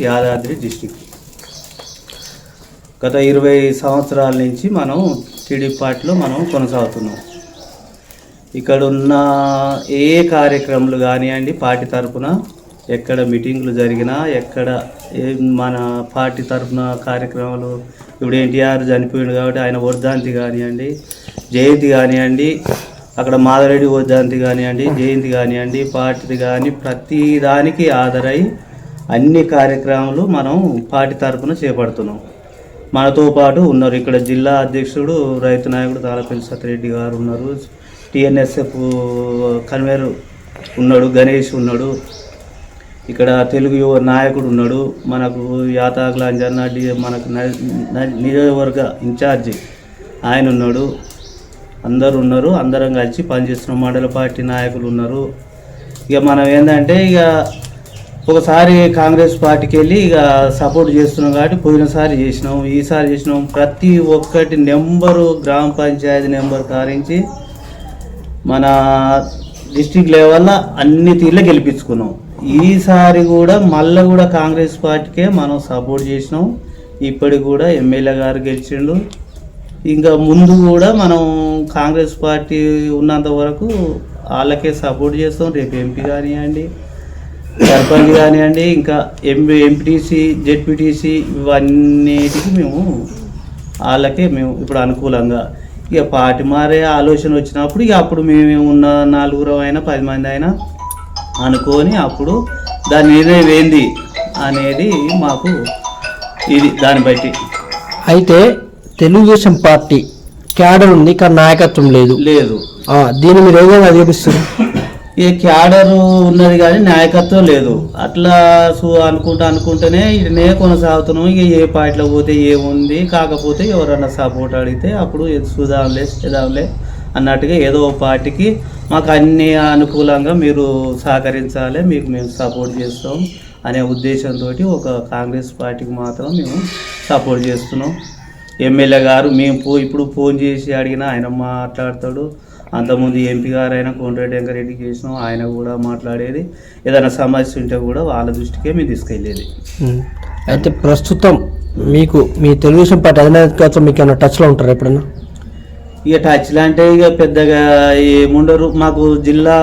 Yadadri district గత ఇరవై సంవత్సరాల నుంచి మనం టీడీపీ పార్టీలో మనం కొనసాగుతున్నాం. ఇక్కడ ఉన్న ఏ కార్యక్రమాలు కానివ్వండి పార్టీ తరపున ఎక్కడ మీటింగ్లు జరిగినా ఎక్కడ ఏ మన పార్టీ తరపున కార్యక్రమాలు ఇప్పుడు ఎన్టీఆర్ చనిపోయింది కాబట్టి ఆయన వర్ధాంతి కానివ్వండి జయంతి కానివ్వండి అక్కడ మాధవరెడ్డి వర్ధాంతి కానివ్వండి జయంతి కానివ్వండి పార్టీది కానీ ప్రతి దానికి ఆధారై అన్ని కార్యక్రమాలు మనం పార్టీ తరఫున చేపడుతున్నాం. మనతో పాటు ఉన్నారు ఇక్కడ జిల్లా అధ్యక్షుడు రైతు నాయకుడు తాళపల్లి సత్యరెడ్డి గారు ఉన్నారు. టిఎన్ఎస్ఎఫ్ కన్వేర్ ఉన్నాడు గణేష్ ఉన్నాడు. ఇక్కడ తెలుగు యువ నాయకుడు ఉన్నాడు. మనకు యాతాకుల అంజన్న డి మనకు న- నియోజకవర్గ ఇన్ఛార్జి ఆయన ఉన్నాడు. అందరు ఉన్నారు అందరం కలిసి పనిచేస్తున్న. మండల పార్టీ నాయకులు ఉన్నారు. ఇక మనం ఏంటంటే ఇక ఒకసారి కాంగ్రెస్ పార్టీకి వెళ్ళి ఇక సపోర్ట్ చేస్తున్నాం కాబట్టి పోయినసారి చేసినాం ఈసారి చేసినాం. ప్రతి ఒక్కటి నెంబరు గ్రామ పంచాయతీ నెంబర్ కారించి మన డిస్టిక్ లెవెల్లో అన్ని తీర్లు గెలిపించుకున్నాం. ఈసారి కూడా మళ్ళీ కూడా కాంగ్రెస్ పార్టీకే మనం సపోర్ట్ చేసినాం. ఇప్పటికి కూడా ఎమ్మెల్యే గారు గెలిచిండు. ఇంకా ముందు కూడా మనం కాంగ్రెస్ పార్టీ ఉన్నంత వరకు వాళ్ళకే సపోర్ట్ చేస్తాం. రేపు ఎంపీ కానివ్వండి సర్పంచ్ కానివ్వండి ఇంకా ఎంపీ ఎంపీటీసీ జెడ్పీటీసీ ఇవన్నిటికి మేము వాళ్ళకే మేము ఇప్పుడు అనుకూలంగా. ఇక పార్టీ మారే ఆలోచన వచ్చినప్పుడు ఇక అప్పుడు మేము ఉన్న నలుగురు అయినా పది మంది అయినా అనుకొని అప్పుడు దాని నిర్ణయం ఏంది అనేది మాకు ఇది దాన్ని బట్టి. అయితే తెలుగుదేశం పార్టీ క్యాడర్ ఉంది కానీ నాయకత్వం లేదు. లేదు. దీన్ని మీరు ఏ విధంగా ఈ క్యాడర్ ఉన్నది కానీ నాయకత్వం లేదు. అట్లా సో అనుకుంటా అనుకుంటేనే ఇటనే కొనసాగుతున్నాం. ఇక ఏ పార్టీలో పోతే ఏముంది? కాకపోతే ఎవరన్నా సపోర్ట్ అడిగితే అప్పుడు చూదాంలే చూద్దాంలే చేద్దాంలే అన్నట్టుగా ఏదో ఒక పార్టీకి మాకు అన్ని అనుకూలంగా మీరు సహకరించాలి మీకు మేము సపోర్ట్ చేస్తాం అనే ఉద్దేశంతో ఒక కాంగ్రెస్ పార్టీకి మాత్రం మేము సపోర్ట్ చేస్తున్నాం. ఎమ్మెల్యే గారు మేము పో ఇప్పుడు ఫోన్ చేసి అడిగినా ఆయన మాట్లాడతాడు. అంతకుముందు ఎంపీ గారు అయినా కోనరెడ్డి వెంకరెడ్డికి చేసినాం ఆయన కూడా మాట్లాడేది. ఏదైనా సమస్య ఉంటే కూడా వాళ్ళ దృష్టికే మేము తీసుకెళ్ళేది. అయితే ప్రస్తుతం మీకు మీ తెలుగుదేశం పార్టీ అధినాయకత్వం మీకు ఏమైనా టచ్లో ఉంటారా ఎప్పుడైనా ఇక టచ్లు అంటే ఇక పెద్దగా ఏముండరు. మాకు జిల్లా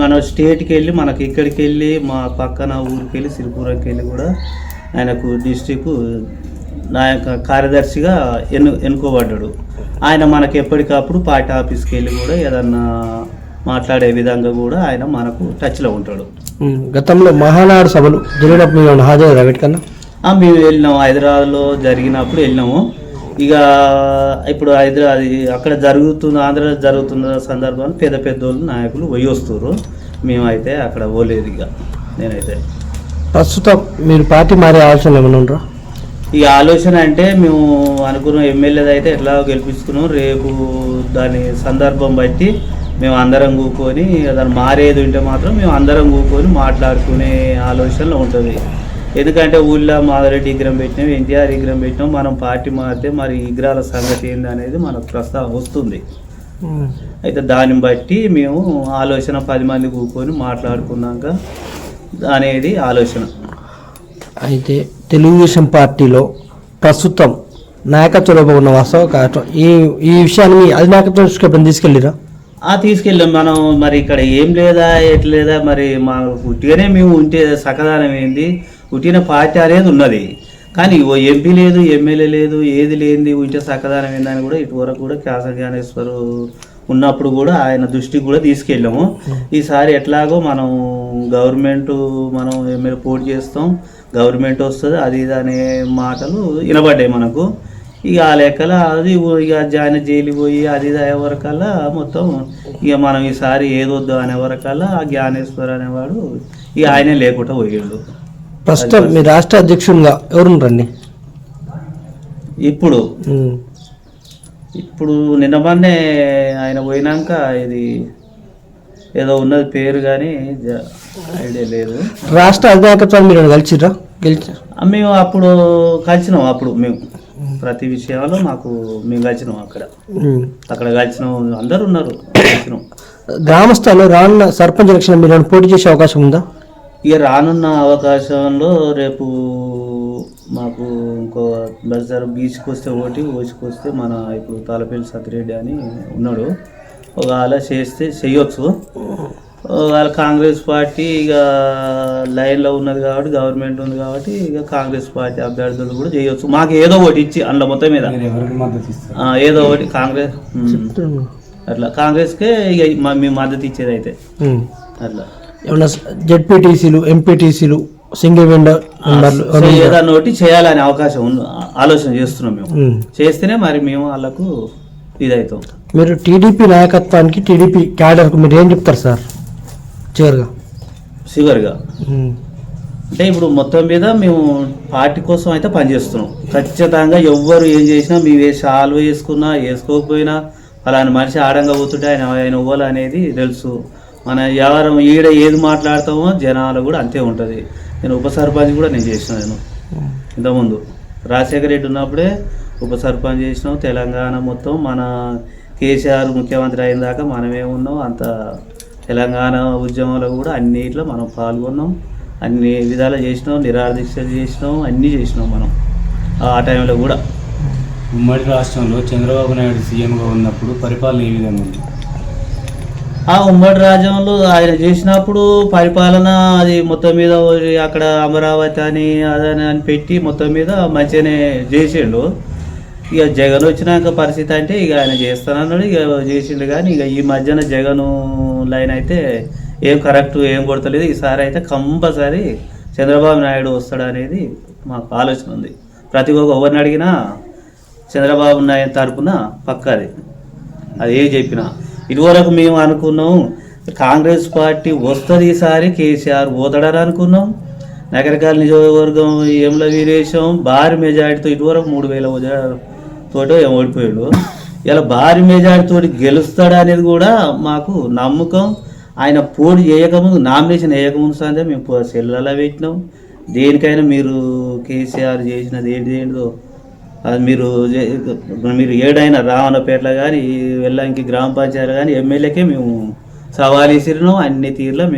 మన స్టేట్కి వెళ్ళి మనకి ఇక్కడికి వెళ్ళి మా పక్కన ఊరికి వెళ్ళి సిరిపురంకి వెళ్ళి కూడా ఆయనకు డిస్టిక్ నాయక కార్యదర్శిగా ఎన్ను ఎన్నుకోబడ్డాడు. ఆయన మనకి ఎప్పటికప్పుడు పార్టీ ఆఫీస్కి వెళ్ళి కూడా ఏదన్నా మాట్లాడే విధంగా కూడా ఆయన మనకు టచ్లో ఉంటాడు. గతంలో మహానాడు సభలు జరిగినప్పుడు హాజరయ్యారా వీటికన్నా ఆ, మేము వెళ్ళినాము హైదరాబాద్లో జరిగినప్పుడు వెళ్ళినాము. ఇక ఇప్పుడు హైదరాబాద్ అక్కడ జరుగుతున్న ఆంధ్ర జరుగుతున్న సందర్భాన్ని పెద్ద పెద్దోళ్ళు నాయకులు పోయి వస్తున్నారు మేమైతే అక్కడ పోలేదు ఇక. నేనైతే. ప్రస్తుతం మీరు పార్టీ మారే ఆలోచన ఏమైనా ఉండరా? ఈ ఆలోచన అంటే మేము అనుకున్న ఎమ్మెల్యేది అయితే ఎట్లా గెలిపించుకున్నాం రేపు దాని సందర్భం బట్టి మేము అందరం కూకొని దాన్ని మారేది ఉంటే మాత్రం మేము అందరం కూకొని మాట్లాడుకునే ఆలోచనలో ఉంటుంది. ఎందుకంటే ఊళ్ళో మాధవరెడ్డి విగ్రహం పెట్టినాం ఎన్టీఆర్ విగ్రహం పెట్టినాం మనం పార్టీ మారితే మరి విగ్రహాల సంగతి ఏంది అనేది మనకు ప్రస్తావన వస్తుంది. అయితే దాన్ని బట్టి మేము ఆలోచన పది మంది కూకొని మాట్లాడుకున్నాక అనేది ఆలోచన. అయితే తెలుగుదేశం పార్టీలో ప్రస్తుతం నాయకత్వ లోపం ఉన్న వాస్తవ కావటం ఈ ఈ విషయాన్ని మీ అధినాయకత్వం దృష్టికి ఎప్పుడైనా తీసుకెళ్ళిరా? ఆ తీసుకెళ్ళాం. మనం మరి ఇక్కడ ఏం లేదా ఎట్లా లేదా మరి మా ఉట్టిగానే మేము ఉంటే సకదానం ఏంది? ఉట్టిన పార్టీ అనేది ఉన్నది. కానీ ఓ ఎంపీ లేదు ఎమ్మెల్యే లేదు ఏది లేనిది ఉంటే సకదానం ఏందని కూడా ఇటువరకు కూడా క్యాస జ్ఞానేశ్వరు ఉన్నప్పుడు కూడా ఆయన దృష్టికి కూడా తీసుకెళ్ళాము. ఈసారి ఎట్లాగో మనం గవర్నమెంట్ మనం ఎమ్మెల్యే పోటీ చేస్తాం. గవర్నమెంట్ వస్తుంది అది ఇది అనే మాటలు వినబడ్డాయి మనకు. ఇక ఆ లెక్కల అది ఇక జాయిన్ జైలు పోయి అది ఇది అయ్యే వరకల్లా మొత్తం ఇక మనం ఈసారి ఏదొద్దు అనే వరకల్లా ఆ జ్ఞానేశ్వర్ అనేవాడు ఇక ఆయనే లేకుండా పోయాడు. ప్రస్తుతం మీ రాష్ట్ర అధ్యక్షునిగా ఎవరున్నారండి ఇప్పుడు ఇప్పుడు నిన్న మొన్నే ఆయన పోయినాక ఇది ఏదో ఉన్నది పేరు కానీ ఐడియా లేదు. రాష్ట్ర అధినాయకత్వాన్ని మీరు కలిసిరా గెలిచి మేము అప్పుడు కలిసినాం అప్పుడు మేము. ప్రతి విషయాల్లో మాకు మేము కలిసినాం అక్కడ. అక్కడ కలిసినాం అందరు ఉన్నారు కలిసినాం. గ్రామ స్థాయిలో రానున్న సర్పంచ్ ఎలక్షన్ మీరు పోటీ చేసే అవకాశం ఉందా? ఇక రానున్న అవకాశంలో రేపు మాకు ఇంకో బజార్ బీచ్కి వస్తే ఒకటి ఓసికి వస్తే మన ఇప్పుడు తాళపల్లి సతిరెడ్డి అని ఉన్నాడు. ఒకవేళ చేస్తే చేయొచ్చు. ఒకవేళ కాంగ్రెస్ పార్టీ ఇక లైన్లో ఉన్నది కాబట్టి గవర్నమెంట్ ఉంది కాబట్టి ఇక కాంగ్రెస్ పార్టీ అభ్యర్థులు కూడా చేయొచ్చు. మాకు ఏదో ఒకటి ఇచ్చి అందులో మొత్తం మీద. ఆ, ఏదో ఒకటి కాంగ్రెస్. అట్లా. కాంగ్రెస్కే ఇక మా- మేము మద్దతు ఇచ్చేది అయితే. అట్లా. ఏమన్నా జెడ్పీటీసీలు ఎంపీటీసీలు సింగిల్ విండో ఏదన్నా ఒకటి చేయాలనే అవకాశం ఉంది ఆలోచన చేస్తున్నాం మేము. చేస్తేనే మరి మేము వాళ్ళకు ఇదవుతాం మీరు టీడీపీ నాయకత్వానికి టీడీపీ క్యాడర్కు మీరు ఏం చెప్తారు సార్? చివరిగా. ఉమ్. అంటే ఇప్పుడు మొత్తం మీద మేము పార్టీ కోసం అయితే పనిచేస్తున్నాం. ఖచ్చితంగా ఎవ్వరు ఏం చేసినా మేము ఏ షాల్వ్ వేసుకున్నా వేసుకోకపోయినా అలాంటి మనిషి ఆడంగా పోతుంటే ఆయన ఆయన ఇవ్వాలి అనేది తెలుసు. మన ఎవరు ఈడ ఏది మాట్లాడతామో జనాలు కూడా అంతే ఉంటుంది. నేను ఉప సర్పంచ్ కూడా నేను చేసిన నేను. ఇంతకుముందు. రాజశేఖర రెడ్డి ఉన్నప్పుడే ఉప సర్పంచ్ చేసినాం. తెలంగాణ మొత్తం మన కేసీఆర్ ముఖ్యమంత్రి అయిన దాకా మనమే ఉన్నాం. అంత తెలంగాణ ఉద్యమంలో కూడా అన్నిట్లో మనం పాల్గొన్నాం. అన్ని విధాలు చేసినాం. నిరాహార దీక్షలు చేసినాం. అన్నీ చేసినాం మనం ఆ టైంలో కూడా. ఉమ్మడి రాష్ట్రంలో చంద్రబాబు నాయుడు సీఎంగా ఉన్నప్పుడు పరిపాలన ఏ విధంగా ఉంది? ఆ ఉమ్మడి రాజ్యంలో ఆయన చేసినప్పుడు పరిపాలన అది మొత్తం మీద అక్కడ అమరావతి అని అదని అని పెట్టి మొత్తం మీద మంచిగానే చేసిండు. ఇక జగన్ వచ్చినాక పరిస్థితి అంటే ఇక ఆయన చేస్తానన్నాడు ఇక చేసిండు కానీ ఇక ఈ మధ్యన జగన్ లైన్ అయితే ఏం కరెక్ట్ ఏం కొడతలేదు. ఈసారి అయితే కంపల్సరీ చంద్రబాబు నాయుడు వస్తాడు అనేది మాకు ఆలోచన ఉంది. ప్రతి ఒక్క ఎవరిని అడిగినా చంద్రబాబు నాయుడు తరపున పక్కది. అది ఏం చెప్పినా. ఇదివరకు మేము అనుకున్నాం కాంగ్రెస్ పార్టీ వస్తుంది ఈసారి కేసీఆర్ పోతాడని అనుకున్నాం. నగరకాల నియోజకవర్గం ఏముల వీరేశం భారీ మెజారిటీతో ఇటువరకు మూడు వేల తోటో ఓడిపోయాడు. ఇలా భారీ మెజార్టీతో గెలుస్తాడా గెలుస్తాడు అనేది కూడా మాకు నమ్మకం. ఆయన పోటీ చేయకముందు నామినేషన్ వేయకముందు సందే మేము సెల్లలా సెల్లలో పెట్టినాం. దేనికైనా మీరు కేసీఆర్ చేసినది ఏంటి ఏంటిదో అది మీరు మీరు ఏడైనా రావణపేటలో కానీ వెళ్ళంకి గ్రామ పంచాయతీ కానీ ఎమ్మెల్యేకే మేము సవాల్ విసిరినాం అన్ని తీరులో మేము